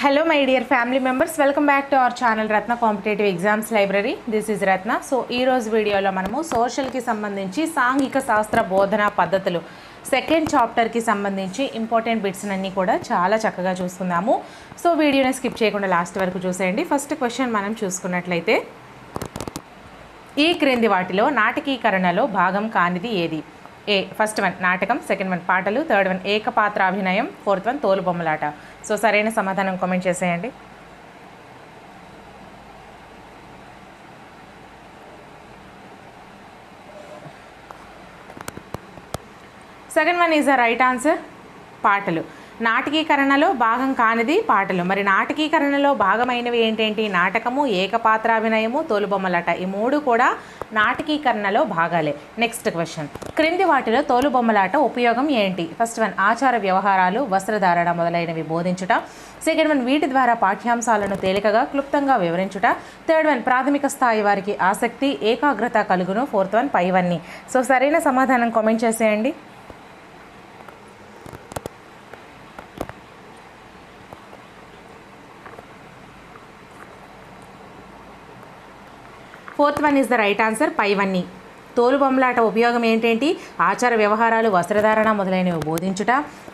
Hello my dear family members welcome back to our channel Ratna competitive exams library this is Ratna so ఈ రోజు వీడియోలో మనము సోషల్కి సంబంధించి సాంఘిక శాస్త్ర బోధనా పద్ధతులు సెకండ్ చాప్టర్కి సంబంధించి ఇంపార్టెంట్ బిట్స్ అన్నీ కూడా చాలా చక్కగా చూసుకుందాము సో వీడియోని స్కిప్ చేయకుండా లాస్ట్ వరకు చూసేయండి. ఫస్ట్ క్వశ్చన్ మనం చూసుకున్నట్లయితే ఈ క్రింది వాటిలో నాటకీకరణలో భాగం కానిది ఏది? ఏ ఫస్ట్ వన్ నాటకం. సెకండ్ వన్ పాటలు. థర్డ్ వన్ ఏకపాత్రాభినయం. ఫోర్త్ వన్ తోలుబొమ్మలాట. సో సరైన సమాధానం కామెంట్ చేసేయండి. Second one is the right answer పాటలు. నాటకీకరణలో భాగం కానిది పాటలు. మరి నాటకీకరణలో భాగమైనవి ఏంటేంటి? నాటకము ఏకపాత్రాభినయము తోలుబొమ్మలట. ఈ మూడు కూడా నాటకీకరణలో భాగాలే. నెక్స్ట్ క్వశ్చన్ క్రింది వాటిలో తోలుబొమ్మలాట ఉపయోగం ఏంటి? ఫస్ట్ వన్ ఆచార వ్యవహారాలు వస్త్రధారణ మొదలైనవి బోధించుట. సెకండ్ వన్ వీటి ద్వారా పాఠ్యాంశాలను తేలికగా క్లుప్తంగా వివరించుట. థర్డ్ వన్ ప్రాథమిక స్థాయి వారికి ఆసక్తి ఏకాగ్రత కలుగును. ఫోర్త్ వన్ పైవన్నీ. సో సరైన సమాధానం కామెంట్ చేసేయండి. Fourth one is the right answer పైవన్నీ తోలుబొమ్మలాట ఉపయోగం ఏంటేంటి? ఆచార వ్యవహారాలు వస్త్రధారణ మొదలైనవి బోధించుట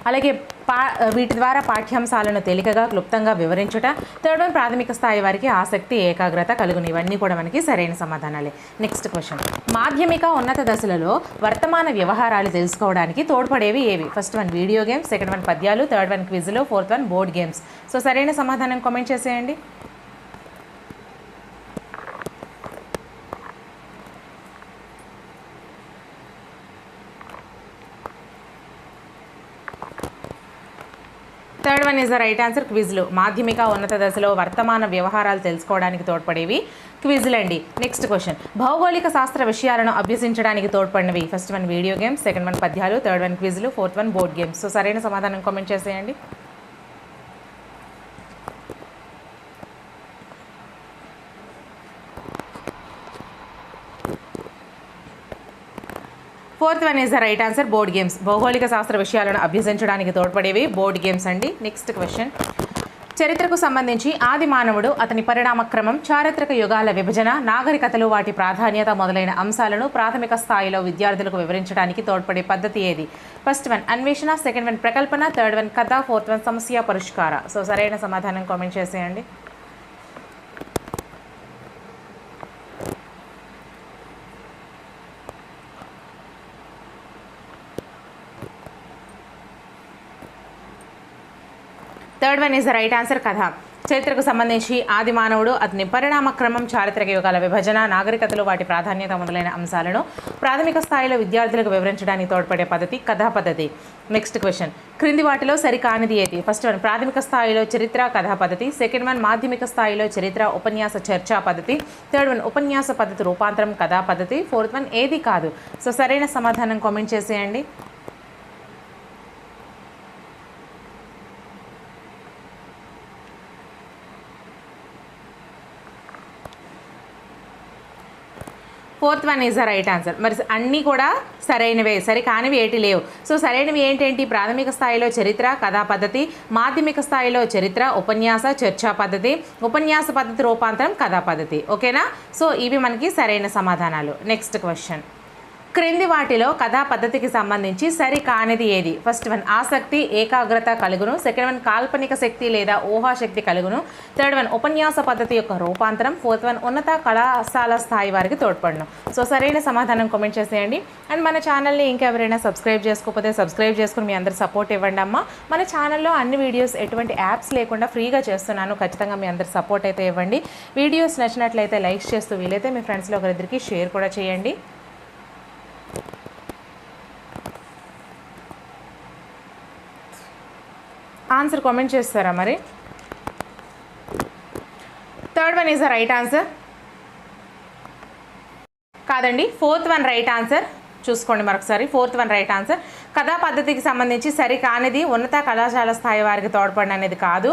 అలాగే పా వీటి ద్వారా పాఠ్యాంశాలను తేలికగా క్లుప్తంగా వివరించుట థర్డ్ వన్ ప్రాథమిక స్థాయి వారికి ఆసక్తి ఏకాగ్రత కలుగును. ఇవన్నీ కూడా మనకి సరైన సమాధానాలే. Next question. మాధ్యమిక ఉన్నత దశలలో వర్తమాన వ్యవహారాలు తెలుసుకోవడానికి తోడ్పడేవి ఏవి? First one video games second one పద్యాలు థర్డ్ వన్ క్విజ్లు fourth one board games. So సరైన సమాధానం కామెంట్ చేసేయండి. Third one is the right answer క్విజ్లు. మాధ్యమిక ఉన్నత దశలో వర్తమాన వ్యవహారాలు తెలుసుకోవడానికి తోడ్పడేవి క్విజ్లు అండి నెక్స్ట్ క్వశ్చన్. భౌగోళిక శాస్త్ర విషయాలను అభ్యసించడానికి తోడ్పడినవి. First one video games second one పద్యాలు థర్డ్ వన్ క్విజ్లు fourth one board games. So సరైన సమాధానం కామెంట్ చేసేయండి. Fourth one is the right answer board games. భౌగోళిక శాస్త్ర విషయాలను అభ్యసించడానికి తోడ్పడేవి బోర్డ్ గేమ్స్ అండి. Next question. చరిత్రకు సంబంధించి ఆది మానవుడు అతని పరిణామక్రమం చారిత్రక యుగాల విభజన నాగరికతలు వాటి ప్రాధాన్యత మొదలైన అంశాలను ప్రాథమిక స్థాయిలో విద్యార్థులకు వివరించడానికి తోడ్పడే పద్ధతి ఏది? ఫస్ట్ వన్ అన్వేషణ. సెకండ్ వన్ ప్రకల్పన. థర్డ్ వన్ కథ. ఫోర్త్ వన్ సమస్య పరిష్కార. సో సరైన సమాధానం కామెంట్ చేసేయండి. Third one is the right answer కథ. చరిత్రకు సంబంధించి ఆది మానవుడు అతని పరిణామ క్రమం చారిత్రక యుగాల విభజన నాగరికతలు వాటి ప్రాధాన్యత మొదలైన అంశాలను ప్రాథమిక స్థాయిలో విద్యార్థులకు వివరించడానికి తోడ్పడే పద్ధతి కథా పద్ధతి. నెక్స్ట్ క్వశ్చన్ క్రింది వాటిలో సరికానిది ఏది? ఫస్ట్ వన్ ప్రాథమిక స్థాయిలో చరిత్ర కథా పద్ధతి. సెకండ్ వన్ మాధ్యమిక స్థాయిలో చరిత్ర ఉపన్యాస చర్చా పద్ధతి. థర్డ్ వన్ ఉపన్యాస పద్ధతి రూపాంతరం కథా పద్ధతి. ఫోర్త్ వన్ ఏది కాదు? సో సరైన సమాధానం కామెంట్ చేసేయండి. Fourth one is the right answer. మరి అన్నీ కూడా సరైనవే సరే కానివి ఏటి లేవు. సో సరైనవి ఏంటేంటి? ప్రాథమిక స్థాయిలో చరిత్ర కథా పద్ధతి మాధ్యమిక స్థాయిలో చరిత్ర ఉపన్యాస చర్చా పద్ధతి ఉపన్యాస పద్ధతి రూపాంతరం కథా పద్ధతి. ఓకేనా? సో ఇవి మనకి సరైన సమాధానాలు. Next question. క్రింది వాటిలో కథా పద్ధతికి సంబంధించి సరి కానిది ఏది? ఫస్ట్ వన్ ఆసక్తి ఏకాగ్రత కలుగును. సెకండ్ వన్ కాల్పనిక శక్తి లేదా ఊహాశక్తి కలుగును. థర్డ్ వన్ ఉపన్యాస పద్ధతి యొక్క రూపాంతరం. ఫోర్త్ వన్ ఉన్నత కళాశాల స్థాయి వారికి తోడ్పడను. సో సరైన సమాధానం కామెంట్ చేసేయండి. అండ్ మన ఛానల్ని ఇంకెవరైనా సబ్స్క్రైబ్ చేసుకోకపోతే సబ్స్క్రైబ్ చేసుకుని మీ అందరు సపోర్ట్ ఇవ్వండి అమ్మ. మన ఛానల్లో అన్ని వీడియోస్ ఎటువంటి యాప్స్ లేకుండా ఫ్రీగా చేస్తున్నాను. ఖచ్చితంగా మీ అందరు సపోర్ట్ అయితే ఇవ్వండి. వీడియోస్ నచ్చినట్లయితే లైక్ చేస్తూ వీలైతే మీ ఫ్రెండ్స్లో ఒకరిద్దరికి షేర్ కూడా చేయండి. ఆన్సర్ కామెంట్ చేస్తారా మరి? Third one is the right answer కాదండి ఫోర్త్ వన్ రైట్ ఆన్సర్ చూసుకోండి మరొకసారి ఫోర్త్ వన్ రైట్ ఆన్సర్ కథా పద్ధతికి సంబంధించి సరికానిది ఉన్నత కళాశాల స్థాయి వారికి తోడ్పడిన అనేది కాదు.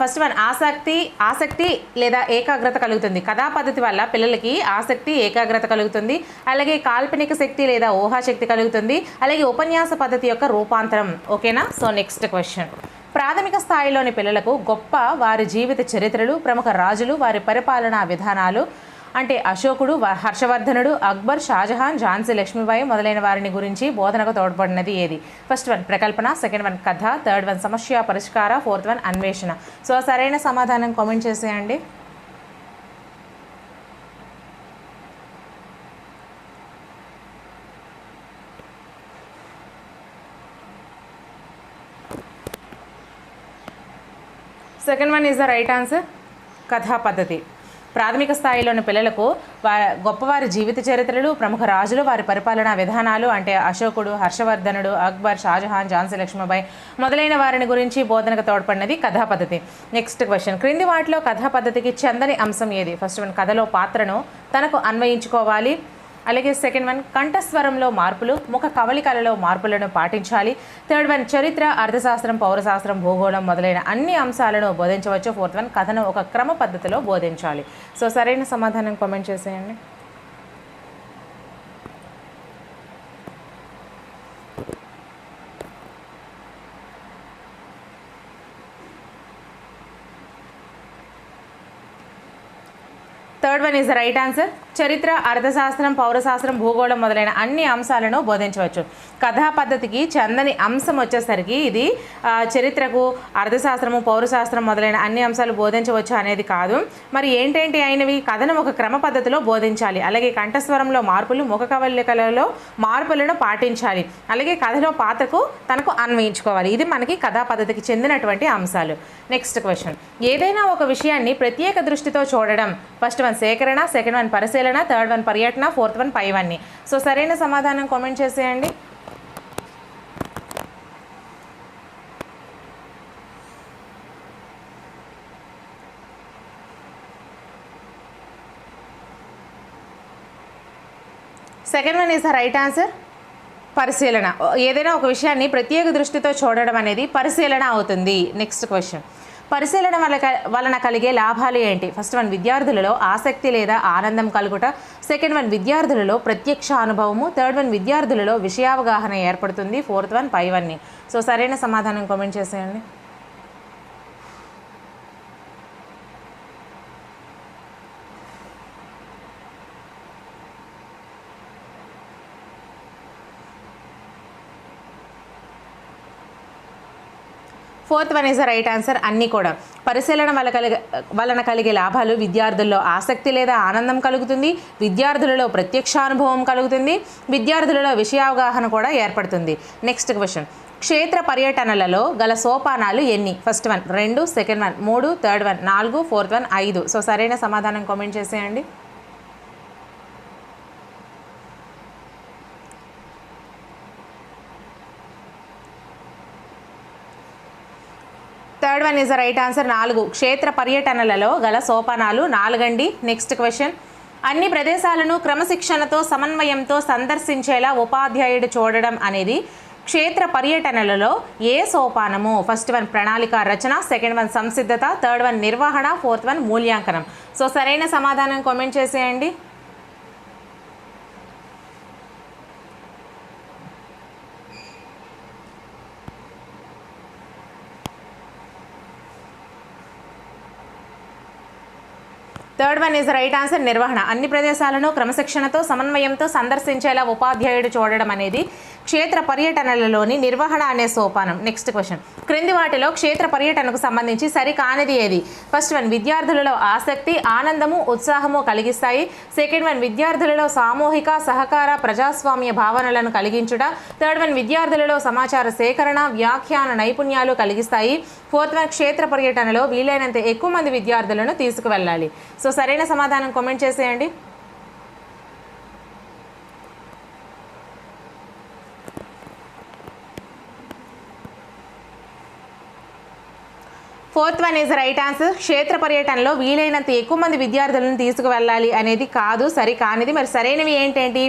ఫస్ట్ వన్ ఆసక్తి ఆసక్తి లేదా ఏకాగ్రత కలుగుతుంది. కథా పద్ధతి వల్ల పిల్లలకి ఆసక్తి ఏకాగ్రత కలుగుతుంది. అలాగే కాల్పనిక శక్తి లేదా ఊహాశక్తి కలుగుతుంది. అలాగే ఉపన్యాస పద్ధతి యొక్క రూపాంతరం. ఓకేనా? సో నెక్స్ట్ క్వశ్చన్ ప్రాథమిక స్థాయిలోని పిల్లలకు గొప్ప వారి జీవిత చరిత్రలు ప్రముఖ రాజులు వారి పరిపాలనా విధానాలు అంటే అశోకుడు హర్షవర్ధనుడు అక్బర్ షాజహాన్ ఝాన్సీ లక్ష్మీబాయి మొదలైన వారిని గురించి బోధనకు తోడ్పడినది ఏది? ఫస్ట్ వన్ ప్రకల్పన. సెకండ్ వన్ కథ. థర్డ్ వన్ సమస్య పరిష్కార. ఫోర్త్ వన్ అన్వేషణ. సో సరైన సమాధానం కామెంట్ చేసేయండి. Second one is the right answer కథా పద్ధతి. ప్రాథమిక స్థాయిలోని పిల్లలకు గొప్పవారి జీవిత చరిత్రలు ప్రముఖ రాజులు వారి పరిపాలనా విధానాలు అంటే అశోకుడు హర్షవర్ధనుడు అక్బర్ షాజహాన్ ఝాన్సీ లక్ష్మీబాయి మొదలైన వారిని గురించి బోధనకు తోడ్పడినది కథా పద్ధతి. నెక్స్ట్ క్వశ్చన్ క్రింది వాటిలో కథా పద్ధతికి చెందని అంశం ఏది? ఫస్ట్ వన్ కథలో పాత్రను తనకు అన్వయించుకోవాలి. అలాగే సెకండ్ వన్ కంఠస్వరంలో మార్పులు ముఖ కవలికలలో మార్పులను పాటించాలి. థర్డ్ వన్ చరిత్ర అర్థశాస్త్రం పౌరశాస్త్రం భూగోళం మొదలైన అన్ని అంశాలను బోధించవచ్చు. ఫోర్త్ వన్ కథను ఒక క్రమ పద్ధతిలో బోధించాలి. సో సరైన సమాధానం కామెంట్ చేసేయండి. Third one is the right answer చరిత్ర అర్థశాస్త్రం పౌరశాస్త్రం భూగోళం మొదలైన అన్ని అంశాలను బోధించవచ్చు. కథా పద్ధతికి చందని అంశం వచ్చేసరికి ఇది చరిత్రకు అర్థశాస్త్రము పౌరశాస్త్రం మొదలైన అన్ని అంశాలు బోధించవచ్చు అనేది కాదు. మరి ఏంటేంటి అయినవి? కథను ఒక క్రమ పద్ధతిలో బోధించాలి. అలాగే కంఠస్వరంలో మార్పులు ముఖ కవలికలలో మార్పులను పాటించాలి. అలాగే కథలో పాత్రకు తనకు అన్వయించుకోవాలి. ఇది మనకి కథా పద్ధతికి చెందినటువంటి అంశాలు. Next question. ఏదైనా ఒక విషయాన్ని ప్రత్యేక దృష్టితో చూడడం ఫస్ట్ వన్ సేకరణ సెకండ్ వన్ పరిశీలన థర్డ్ వన్ పర్యటన ఫోర్త్ వన్ పైవన్నీ సో సరైన సమాధానం కామెంట్ చేసేయండి. Second one is the right answer పరిశీలన. ఏదైనా ఒక విషయాన్ని ప్రత్యేక దృష్టితో చూడడం అనేది పరిశీలన అవుతుంది. నెక్స్ట్ క్వశ్చన్ పరిశీలన వల్ల వలన కలిగే లాభాలు ఏంటి? ఫస్ట్ వన్ విద్యార్థులలో ఆసక్తి లేదా ఆనందం కలుగుట. సెకండ్ వన్ విద్యార్థులలో ప్రత్యక్ష అనుభవము. థర్డ్ వన్ విద్యార్థులలో విషయావగాహన ఏర్పడుతుంది. ఫోర్త్ వన్ పైవన్నీ సో సరైన సమాధానం కామెంట్ చేసేయండి. Fourth one is the right answer అన్నీ కూడా. పరిశీలన వల్ల కలిగే వలన కలిగే లాభాలు విద్యార్థుల్లో ఆసక్తి లేదా ఆనందం కలుగుతుంది. విద్యార్థులలో ప్రత్యక్షానుభవం కలుగుతుంది. విద్యార్థులలో విషయావగాహన కూడా ఏర్పడుతుంది. నెక్స్ట్ క్వశ్చన్ క్షేత్ర పర్యటనలలో గల సోపానాలు ఎన్ని? ఫస్ట్ వన్ రెండు సెకండ్ వన్ మూడు థర్డ్ వన్ నాలుగు ఫోర్త్ వన్ ఐదు. సో సరైన సమాధానం కామెంట్ చేసేయండి third one is the right answer నాలుగు. క్షేత్ర పర్యటనలలో గల సోపానాలు. నాలుగండి. నెక్స్ట్ క్వశ్చన్ అన్ని ప్రదేశాలను క్రమశిక్షణతో సమన్వయంతో సందర్శించేలా ఉపాధ్యాయుడు చూడడం అనేది క్షేత్ర పర్యటనలలో ఏ సోపానము? ఫస్ట్ వన్ ప్రణాళిక రచన. సెకండ్ వన్ సంసిద్ధత. థర్డ్ వన్ నిర్వహణ. ఫోర్త్ వన్ మూల్యాంకనం. సో సరైన సమాధానం కామెంట్ చేసేయండి. Third one is right answer నిర్వహణ అన్ని ప్రదేశాలను క్రమశిక్షణతో సమన్వయంతో సందర్శించేలా ఉపాధ్యాయుడు చూడడం అనేది క్షేత్ర పర్యటనలలోని నిర్వహణ అనే సోపానం. నెక్స్ట్ క్వశ్చన్ క్రింది వాటిలో క్షేత్ర పర్యటనకు సంబంధించి సరికానిది ఏది? ఫస్ట్ వన్ విద్యార్థులలో ఆసక్తి ఆనందము ఉత్సాహము కలిగిస్తాయి. సెకండ్ వన్ విద్యార్థులలో సామూహిక సహకార ప్రజాస్వామ్య భావనలను కలిగించుట. థర్డ్ వన్ విద్యార్థులలో సమాచార సేకరణ వ్యాఖ్యాన నైపుణ్యాలు కలిగిస్తాయి. ఫోర్త్ వన్ క్షేత్ర పర్యటనలో వీలైనంత ఎక్కువ మంది విద్యార్థులను తీసుకువెళ్ళాలి. సో సరైన సమాధానం కామెంట్ చేసేయండి. Fourth one is right answer. క్షేత్ర పర్యటనలో వీలైనంత ఎక్కువ మంది విద్యార్థులను తీసుకువెళ్ళాలి అనేది కాదు సరి కానిది. మరి సరైనవి ఏంటేంటి?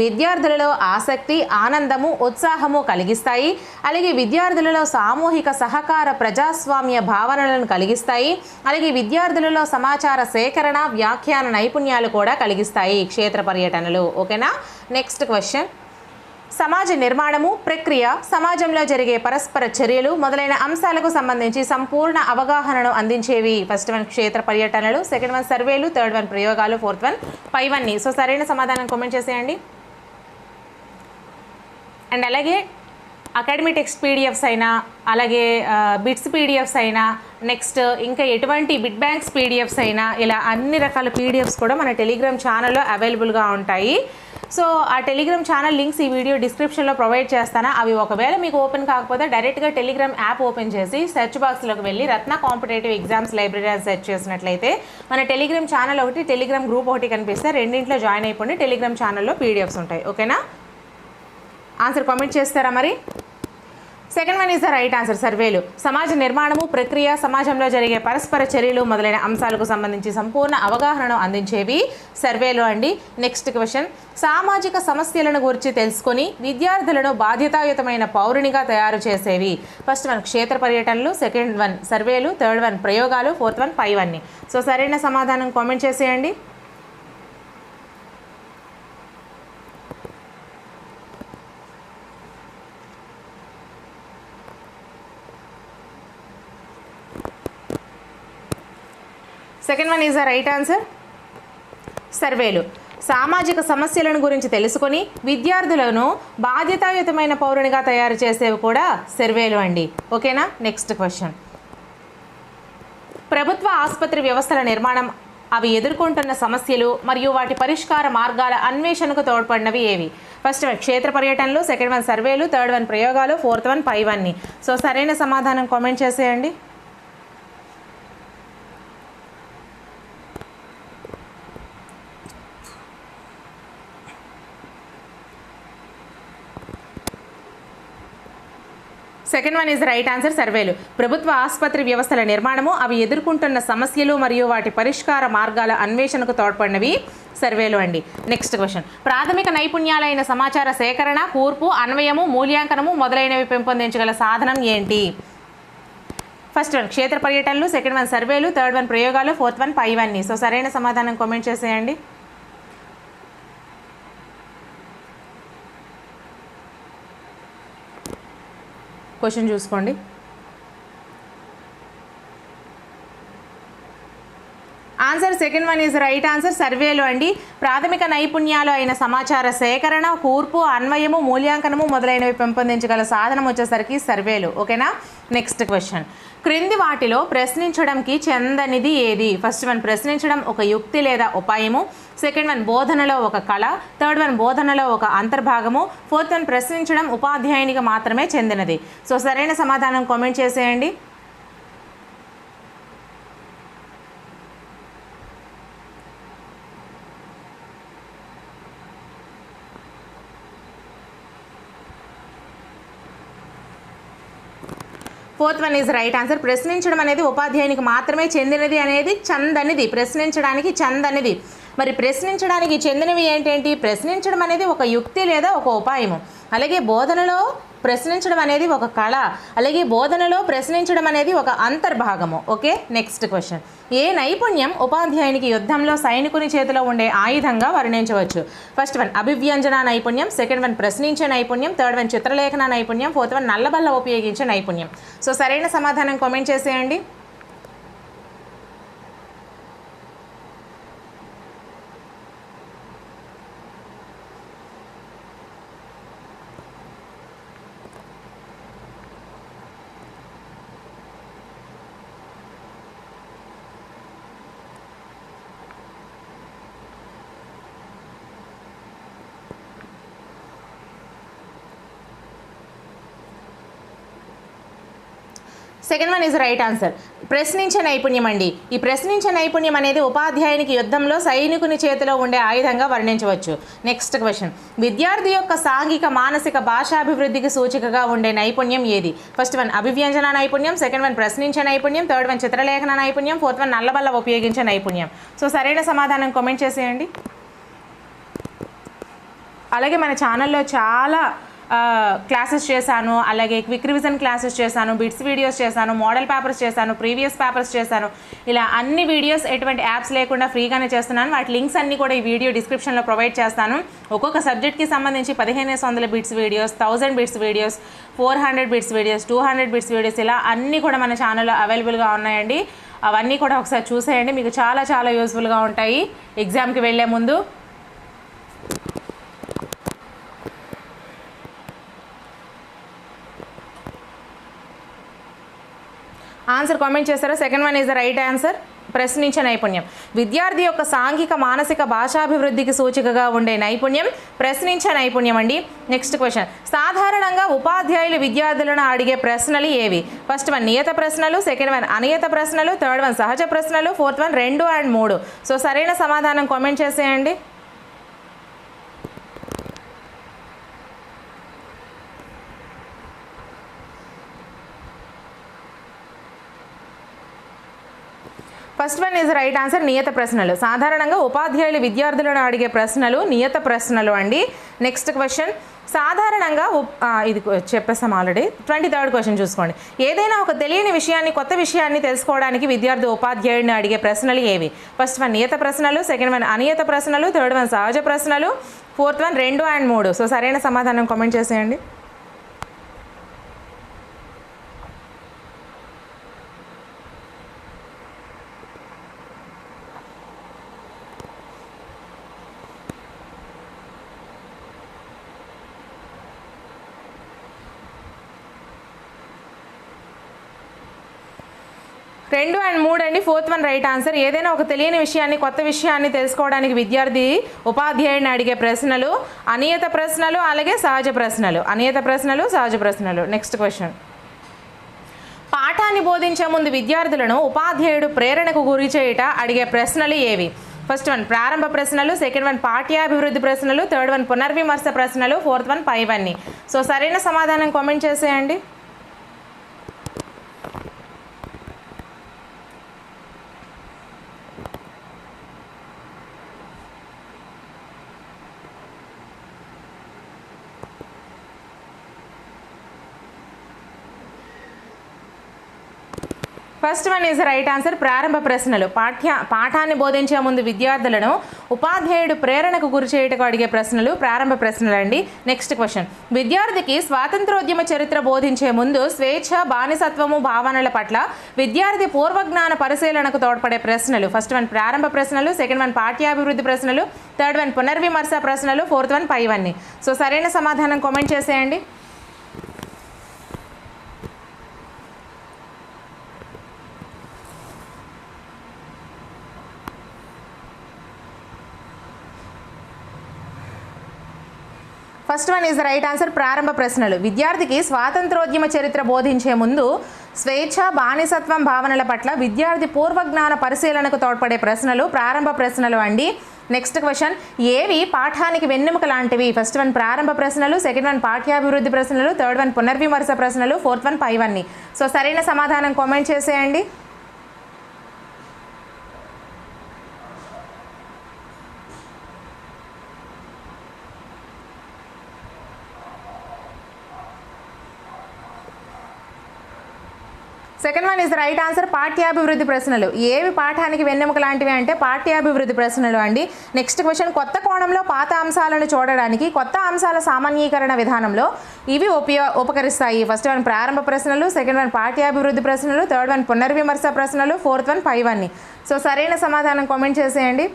విద్యార్థులలో ఆసక్తి ఆనందము ఉత్సాహము కలిగిస్తాయి. అలాగే విద్యార్థులలో సామూహిక సహకార ప్రజాస్వామ్య భావనలను కలిగిస్తాయి. అలాగే విద్యార్థులలో సమాచార సేకరణ వ్యాఖ్యాన నైపుణ్యాలు కూడా కలిగిస్తాయి క్షేత్ర పర్యటనలు. ఓకేనా? Next question. సమాజ నిర్మాణము ప్రక్రియ సమాజంలో జరిగే పరస్పర చర్యలు మొదలైన అంశాలకు సంబంధించి సంపూర్ణ అవగాహనను అందించేవి. ఫస్ట్ వన్ క్షేత్ర పర్యటనలు సెకండ్ వన్ సర్వేలు థర్డ్ వన్ ప్రయోగాలు ఫోర్త్ వన్ ఫైవ్ వన్ని సో సరైన సమాధానం కామెంట్ చేసేయండి. అండ్ అలాగే అకాడమీ టెక్స్ట్ పీడిఎఫ్స్ అయినా అలాగే బిట్స్ పీడిఎఫ్స్ అయినా నెక్స్ట్ ఇంకా ఎటువంటి బిట్ బ్యాంక్స్ పీడిఎఫ్స్ అయినా ఇలా అన్ని రకాల పీడిఎఫ్స్ కూడా మన టెలిగ్రామ్ ఛానల్లో అవైలబుల్గా ఉంటాయి. సో ఆ టెలిగ్రామ్ ఛానల్ లింక్స్ ఈ వీడియో డిస్క్రిప్షన్లో ప్రొవైడ్ చేస్తాను. అవి ఒకవేళ మీకు ఓపెన్ కాకపోతే డైరెక్ట్గా టెలిగ్రామ్ యాప్ ఓపెన్ చేసి సెర్చ్ బాక్స్లోకి వెళ్ళి రత్న కాంపిటేటివ్ ఎగ్జామ్స్ లైబ్రరీ అని సెర్చ్ చేసినట్లయితే మన టెలిగ్రామ్ ఛానల్ ఒకటి టెలిగ్రామ్ గ్రూప్ ఒకటి కనిపిస్తే రెండింట్లో జాయిన్ అయిపోండి. టెలిగ్రామ్ ఛానల్లో పీడిఎఫ్స్ ఉంటాయి. ఓకేనా ఆన్సర్ కామెంట్ చేస్తారా మరి? Second one is the right answer సర్వేలు. సమాజ నిర్మాణము ప్రక్రియ సమాజంలో జరిగే పరస్పర చర్యలు మొదలైన అంశాలకు సంబంధించి సంపూర్ణ అవగాహనను అందించేవి సర్వేలు అండి. నెక్స్ట్ క్వశ్చన్ సామాజిక సమస్యలను గురించి తెలుసుకొని విద్యార్థులను బాధ్యతాయుతమైన పౌరునిగా తయారు చేసేవి. ఫస్ట్ వన్ క్షేత్ర పర్యటనలు. సెకండ్ వన్ సర్వేలు. థర్డ్ వన్ ప్రయోగాలు. ఫోర్త్ వన్ ఫైవ్ అన్ని సో సరైన సమాధానం కామెంట్ చేసేయండి. Second one is the right answer. సర్వేలు. సామాజిక సమస్యలను గురించి తెలుసుకొని విద్యార్థులను బాధ్యతాయుతమైన పౌరునిగా తయారు చేసేవి కూడా సర్వేలు అండి. ఓకేనా? Next question. ప్రభుత్వ ఆసుపత్రి వ్యవస్థల నిర్మాణం అవి ఎదుర్కొంటున్న సమస్యలు మరియు వాటి పరిష్కార మార్గాల అన్వేషణకు తోడ్పడినవి ఏవి? ఫస్ట్ వన్ క్షేత్ర పర్యటనలు సెకండ్ వన్ సర్వేలు థర్డ్ వన్ ప్రయోగాలు ఫోర్త్ వన్ ఫైవ్ వన్ని. సో సరైన సమాధానం కామెంట్ చేసేయండి. Second one is right answer సర్వేలు. ప్రభుత్వ ఆసుపత్రి వ్యవస్థల నిర్మాణము అవి ఎదుర్కొంటున్న సమస్యలు మరియు వాటి పరిష్కార మార్గాల అన్వేషణకు తోడ్పడినవి సర్వేలు అండి. నెక్స్ట్ క్వశ్చన్ ప్రాథమిక నైపుణ్యాలైన సమాచార సేకరణ కూర్పు అన్వయము మూల్యాంకనము మొదలైనవి పెంపొందించగల సాధనం ఏంటి? ఫస్ట్ వన్ క్షేత్ర పర్యటనలు సెకండ్ వన్ సర్వేలు థర్డ్ వన్ ప్రయోగాలు fourth one five one so సరైన సమాధానం కామెంట్ చేసేయండి. క్వశ్చన్ చూసుకోండి. Answer second one is right answer సర్వేలు అండి. ప్రాథమిక నైపుణ్యాలు అయిన సమాచార సేకరణ కూర్పు అన్వయము మూల్యాంకనము మొదలైనవి పెంపొందించగల సాధనం వచ్చేసరికి సర్వేలు ఓకేనా? నెక్స్ట్ క్వశ్చన్ క్రింది వాటిలో ప్రశ్నించడంకి చెందనిది ఏది? ఫస్ట్ వన్ ప్రశ్నించడం ఒక యుక్తి లేదా ఉపాయము. సెకండ్ వన్ బోధనలో ఒక కళ. థర్డ్ వన్ బోధనలో ఒక అంతర్భాగము. ఫోర్త్ వన్ ప్రశ్నించడం ఉపాధ్యాయునికి మాత్రమే చెందినది. సో సరైన సమాధానం కామెంట్ చేసేయండి. Fourth one is right answer. ప్రశ్నించడం అనేది ఉపాధ్యాయునికి మాత్రమే చెందినది అనేది చందనిది. ప్రశ్నించడానికి చందనిది. మరి ప్రశ్నించడానికి చెందినవి ఏంటేంటి? ప్రశ్నించడం అనేది ఒక యుక్తి లేదా ఒక ఉపాయము. అలాగే బోధనలో ప్రశ్నించడం అనేది ఒక కళ అలాగే బోధనలో ప్రశ్నించడం అనేది ఒక అంతర్భాగము. Okay next question. ఏ నైపుణ్యం ఉపాధ్యాయునికి యుద్ధంలో సైనికుని చేతిలో ఉండే ఆయుధంగా వర్ణించవచ్చు? ఫస్ట్ వన్ అభివ్యంజన నైపుణ్యం. సెకండ్ వన్ ప్రశ్నించే నైపుణ్యం. థర్డ్ వన్ చిత్రలేఖన నైపుణ్యం. ఫోర్త్ వన్ నల్లబల్ల ఉపయోగించే నైపుణ్యం. సో సరైన సమాధానం కామెంట్ చేసేయండి. Second one is right answer ప్రశ్నించే నైపుణ్యం అండి. ఈ ప్రశ్నించే నైపుణ్యం అనేది ఉపాధ్యాయునికి యుద్ధంలో సైనికుని చేతిలో ఉండే ఆయుధంగా వర్ణించవచ్చు. నెక్స్ట్ క్వశ్చన్ విద్యార్థి యొక్క సాంఘిక మానసిక భాషాభివృద్ధికి సూచికగా ఉండే నైపుణ్యం ఏది? ఫస్ట్ వన్ అభివ్యంజన నైపుణ్యం. సెకండ్ వన్ ప్రశ్నించే నైపుణ్యం. థర్డ్ వన్ చిత్రలేఖన నైపుణ్యం. ఫోర్త్ వన్ నల్లబల్ల ఉపయోగించే నైపుణ్యం. సో సరైన సమాధానం కామెంట్ చేసేయండి. అలాగే మన ఛానల్లో చాలా క్లాసెస్ చేశాను అలాగే క్విక్ రివిజన్ క్లాసెస్ చేశాను బిట్స్ వీడియోస్ చేశాను మోడల్ పేపర్స్ చేశాను ప్రీవియస్ పేపర్స్ చేశాను. ఇలా అన్ని వీడియోస్ ఎటువంటి యాప్స్ లేకుండా ఫ్రీగానే చేస్తున్నాను. వాటి లింక్స్ అన్నీ కూడా ఈ వీడియో డిస్క్రిప్షన్లో ప్రొవైడ్ చేస్తాను. ఒక్కొక్క సబ్జెక్ట్కి సంబంధించి పదిహేను వందల bits videos thousand bits videos four hundred bits videos two hundred bits videos ఇలా అన్నీ కూడా మన ఛానల్లో అవైలబుల్గా ఉన్నాయండి. అవన్నీ కూడా ఒకసారి చూసేయండి. మీకు చాలా చాలా యూస్ఫుల్గా ఉంటాయి. ఎగ్జామ్కి వెళ్ళే ముందు ఆన్సర్ కామెంట్ చేస్తారా? Second one is the right answer. ప్రశ్నించే నైపుణ్యం. విద్యార్థి యొక్క సాంఘిక మానసిక భాషాభివృద్ధికి సూచికగా ఉండే నైపుణ్యం ప్రశ్నించే నైపుణ్యం అండి. నెక్స్ట్ క్వశ్చన్ సాధారణంగా ఉపాధ్యాయులు విద్యార్థులను అడిగే ప్రశ్నలు ఏవి? ఫస్ట్ వన్ నియత ప్రశ్నలు. సెకండ్ వన్ అనియత ప్రశ్నలు. థర్డ్ వన్ సహజ ప్రశ్నలు. ఫోర్త్ వన్ రెండు అండ్ మూడు. సో సరైన సమాధానం కామెంట్ చేసేయండి. First one is right answer నియత ప్రశ్నలు. సాధారణంగా ఉపాధ్యాయులు విద్యార్థులను అడిగే ప్రశ్నలు నియత ప్రశ్నలు అండి. నెక్స్ట్ క్వశ్చన్ సాధారణంగా ఇది చెప్పేస్తాం ఆల్రెడీ ట్వంటీ థర్డ్ క్వశ్చన్ చూసుకోండి. ఏదైనా ఒక తెలియని విషయాన్ని కొత్త విషయాన్ని తెలుసుకోవడానికి విద్యార్థి ఉపాధ్యాయుడిని అడిగే ప్రశ్నలు ఏవి? ఫస్ట్ వన్ నియత ప్రశ్నలు. సెకండ్ వన్ అనియత ప్రశ్నలు. థర్డ్ వన్ సహజ ప్రశ్నలు. ఫోర్త్ వన్ రెండు అండ్ మూడు. సో సరైన సమాధానం కామెంట్ చేసేయండి. రెండు అండ్ మూడు అండి ఫోర్త్ వన్ రైట్ ఆన్సర్. ఏదైనా ఒక తెలియని విషయాన్ని కొత్త విషయాన్ని తెలుసుకోవడానికి విద్యార్థి ఉపాధ్యాయుడిని అడిగే ప్రశ్నలు అనియత ప్రశ్నలు అలాగే సహజ ప్రశ్నలు. అనియత ప్రశ్నలు సహజ ప్రశ్నలు. నెక్స్ట్ క్వశ్చన్ పాఠాన్ని బోధించే ముందు విద్యార్థులను ఉపాధ్యాయుడు ప్రేరణకు గురి చేయుట అడిగే ప్రశ్నలు ఏవి? ఫస్ట్ వన్ ప్రారంభ ప్రశ్నలు సెకండ్ వన్ పాఠ్యాభివృద్ధి ప్రశ్నలు థర్డ్ వన్ పునర్విమర్శ ప్రశ్నలు ఫోర్త్ వన్ పైవన్నీ సో సరైన సమాధానం కామెంట్ చేసేయండి. First one is right answer ప్రారంభ ప్రశ్నలు. పాఠ్య పాఠాన్ని బోధించే ముందు విద్యార్థులను ఉపాధ్యాయుడు ప్రేరణకు గురి చేయుటకు అడిగే ప్రశ్నలు ప్రారంభ ప్రశ్నలు అండి. నెక్స్ట్ క్వశ్చన్ విద్యార్థికి స్వాతంత్రోద్యమ చరిత్ర బోధించే ముందు స్వేచ్ఛ బానిసత్వము భావనల పట్ల విద్యార్థి పూర్వజ్ఞాన పరిశీలనకు తోడ్పడే ప్రశ్నలు. ఫస్ట్ వన్ ప్రారంభ ప్రశ్నలు. సెకండ్ వన్ పాఠ్యాభివృద్ధి ప్రశ్నలు. థర్డ్ వన్ పునర్విమర్శ ప్రశ్నలు. ఫోర్త్ వన్ పైవన్నీ సో సరైన సమాధానం కామెంట్ చేసేయండి. First one is the right answer ప్రారంభ ప్రశ్నలు. విద్యార్థికి స్వాతంత్రోద్యమ చరిత్ర బోధించే ముందు స్వేచ్ఛ బానిసత్వం భావనల పట్ల విద్యార్థి పూర్వజ్ఞాన పరిశీలనకు తోడ్పడే ప్రశ్నలు ప్రారంభ ప్రశ్నలు అండి. నెక్స్ట్ క్వశ్చన్ ఏవి పాఠానికి వెన్నెముక లాంటివి? ఫస్ట్ వన్ ప్రారంభ ప్రశ్నలు సెకండ్ వన్ పాఠ్యాభివృద్ధి ప్రశ్నలు థర్డ్ వన్ పునర్విమర్శ ప్రశ్నలు ఫోర్త్ వన్ పైవన్నీ. సో సరైన సమాధానం కామెంట్ చేసేయండి. Second one is right answer పాఠ్యాభివృద్ధి ప్రశ్నలు. ఏవి పాఠానికి వెన్నెముక లాంటివి అంటే పాఠ్యాభివృద్ధి ప్రశ్నలు అండి. నెక్స్ట్ క్వశ్చన్ కొత్త కోణంలో పాత అంశాలను చూడడానికి కొత్త అంశాల సామాన్యీకరణ విధానంలో ఇవి ఉపయో ఉపకరిస్తాయి. ఫస్ట్ వన్ ప్రారంభ ప్రశ్నలు సెకండ్ వన్ పాఠ్యాభివృద్ధి ప్రశ్నలు థర్డ్ వన్ పునర్విమర్శ ప్రశ్నలు ఫోర్త్ వన్ ఫైవ్ అన్ని సో సరైన సమాధానం కామెంట్ చేసేయండి.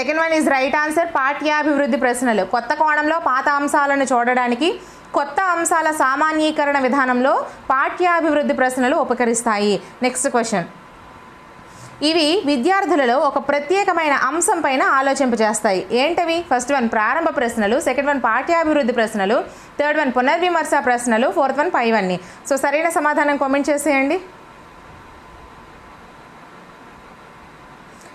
Second one is right answer పాఠ్యాభివృద్ధి ప్రశ్నలు. కొత్త కోణంలో పాత అంశాలను చూడడానికి కొత్త అంశాల సామాన్యీకరణ విధానంలో పాఠ్యాభివృద్ధి ప్రశ్నలు ఉపకరిస్తాయి. నెక్స్ట్ క్వశ్చన్ ఇవి విద్యార్థులలో ఒక ప్రత్యేకమైన అంశం పైన ఆలోచింపజేస్తాయి ఏంటవి? ఫస్ట్ వన్ ప్రారంభ ప్రశ్నలు. సెకండ్ వన్ పాఠ్యాభివృద్ధి ప్రశ్నలు. థర్డ్ వన్ పునర్విమర్శ ప్రశ్నలు. ఫోర్త్ వన్ పైవన్నీ సో సరైన సమాధానం కామెంట్ చేసేయండి.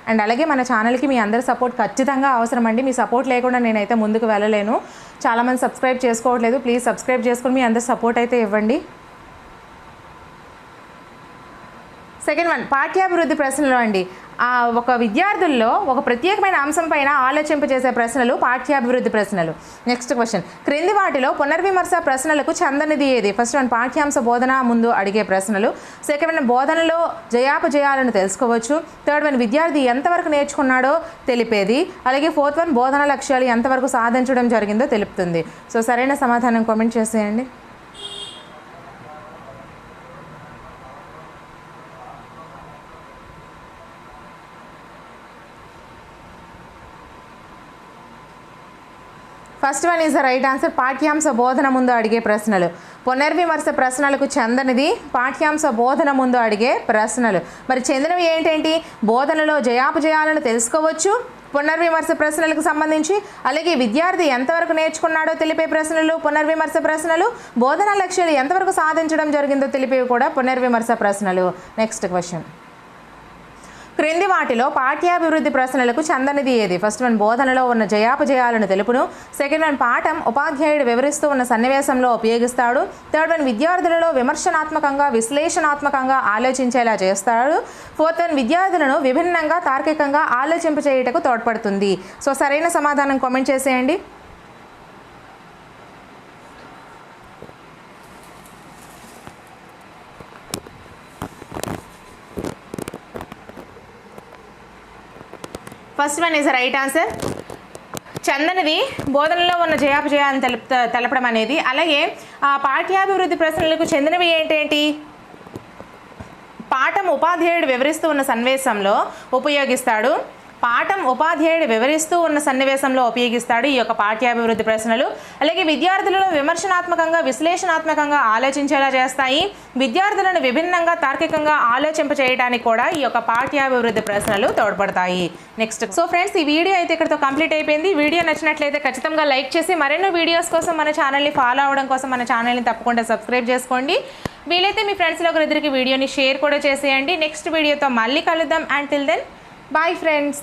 అండ్ అలాగే మన ఛానల్కి మీ అందరి సపోర్ట్ ఖచ్చితంగా అవసరం అండి మీ సపోర్ట్ లేకుండా నేనైతే ముందుకు వెళ్ళలేను. చాలామంది సబ్స్క్రైబ్ చేసుకోవట్లేదు. ప్లీజ్ సబ్స్క్రైబ్ చేసుకొని మీ అందరి సపోర్ట్ అయితే ఇవ్వండి. సెకండ్ వన్ పాఠ్యాభివృద్ధి ప్రశ్నలు అండి. ఆ, ఒక విద్యార్థుల్లో ఒక ప్రత్యేకమైన అంశం పైన ఆలోచింపజేసే ప్రశ్నలు పాఠ్యాభివృద్ధి ప్రశ్నలు. నెక్స్ట్ క్వశ్చన్ క్రింది వాటిలో పునర్విమర్శ ప్రశ్నలకు చందనిది ఏది? ఫస్ట్ వన్ పాఠ్యాంశ బోధన ముందు అడిగే ప్రశ్నలు. సెకండ్ వన్ బోధనలో జయాపజయాలను తెలుసుకోవచ్చు. థర్డ్ వన్ విద్యార్థి ఎంతవరకు నేర్చుకున్నాడో తెలిపేది. అలాగే ఫోర్త్ వన్ బోధన లక్ష్యాలు ఎంతవరకు సాధించడం జరిగిందో తెలుపుతుంది. సో సరైన సమాధానం కామెంట్ చేసేయండి. First one is the right answer పాఠ్యాంశ బోధన ముందు అడిగే ప్రశ్నలు. పునర్విమర్శ ప్రశ్నలకు చెందనిది పాఠ్యాంశ బోధన ముందు అడిగే ప్రశ్నలు. మరి చెందినవి ఏంటేంటి? బోధనలో జయాపజయాలను తెలుసుకోవచ్చు. పునర్విమర్శ ప్రశ్నలకు సంబంధించి అలాగే విద్యార్థి ఎంతవరకు నేర్చుకున్నాడో తెలిపే ప్రశ్నలు పునర్విమర్శ ప్రశ్నలు బోధన లక్ష్యాలు ఎంతవరకు సాధించడం జరిగిందో తెలిపేవి కూడా పునర్విమర్శ ప్రశ్నలు. నెక్స్ట్ క్వశ్చన్ క్రింది వాటిలో పాఠ్యాభివృద్ధి ప్రశ్నలకు చందనిది ఏది ఫస్ట్ వన్ బోధనలో ఉన్న జయాపజయాలను తెలుపును. సెకండ్ వన్ పాఠం ఉపాధ్యాయుడు వివరిస్తూ ఉన్న సన్నివేశంలో ఉపయోగిస్తాడు. థర్డ్ వన్ విద్యార్థులలో విమర్శనాత్మకంగా విశ్లేషణాత్మకంగా ఆలోచించేలా చేస్తాడు. ఫోర్త్ వన్ విద్యార్థులను విభిన్నంగా తార్కికంగా ఆలోచింపచేయుటకు తోడ్పడుతుంది. సో సరైన సమాధానం కామెంట్ చేసేయండి. First one is right answer చందనది బోధనలో ఉన్న జయాపజయాన్ని తెలుపు తెలపడం అనేది. అలాగే ఆ పాఠ్యాభివృద్ధి ప్రశ్నలకు చెందినవి ఏంటేంటి? పాఠం ఉపాధ్యాయుడు వివరిస్తూ ఉన్న సన్నివేశంలో ఉపయోగిస్తాడు. పాఠం ఉపాధ్యాయుడు వివరిస్తూ ఉన్న సన్నివేశంలో ఉపయోగిస్తాడు ఈ యొక్క పాఠ్యాభివృద్ధి ప్రశ్నలు. అలాగే విద్యార్థులలో విమర్శనాత్మకంగా విశ్లేషణాత్మకంగా ఆలోచించేలా చేస్తాయి. విద్యార్థులను విభిన్నంగా తార్కికంగా ఆలోచింపచేయడానికి కూడా ఈ యొక్క పాఠ్యాభివృద్ధి ప్రశ్నలు తోడ్పడతాయి. నెక్స్ట్ సో ఫ్రెండ్స్ ఈ వీడియో అయితే ఇక్కడతో కంప్లీట్ అయిపోయింది. వీడియో నచ్చినట్లయితే ఖచ్చితంగా లైక్ చేసి మరెన్నో వీడియోస్ కోసం మన ఛానల్ని ఫాలో అవ్వడం కోసం మన ఛానల్ని తప్పకుండా సబ్స్క్రైబ్ చేసుకోండి. వీలైతే మీ ఫ్రెండ్స్లో ఒకరిద్దరికి వీడియోని షేర్ కూడా చేసేయండి. నెక్స్ట్ వీడియోతో మళ్ళీ కలుద్దాం. And till then bye friends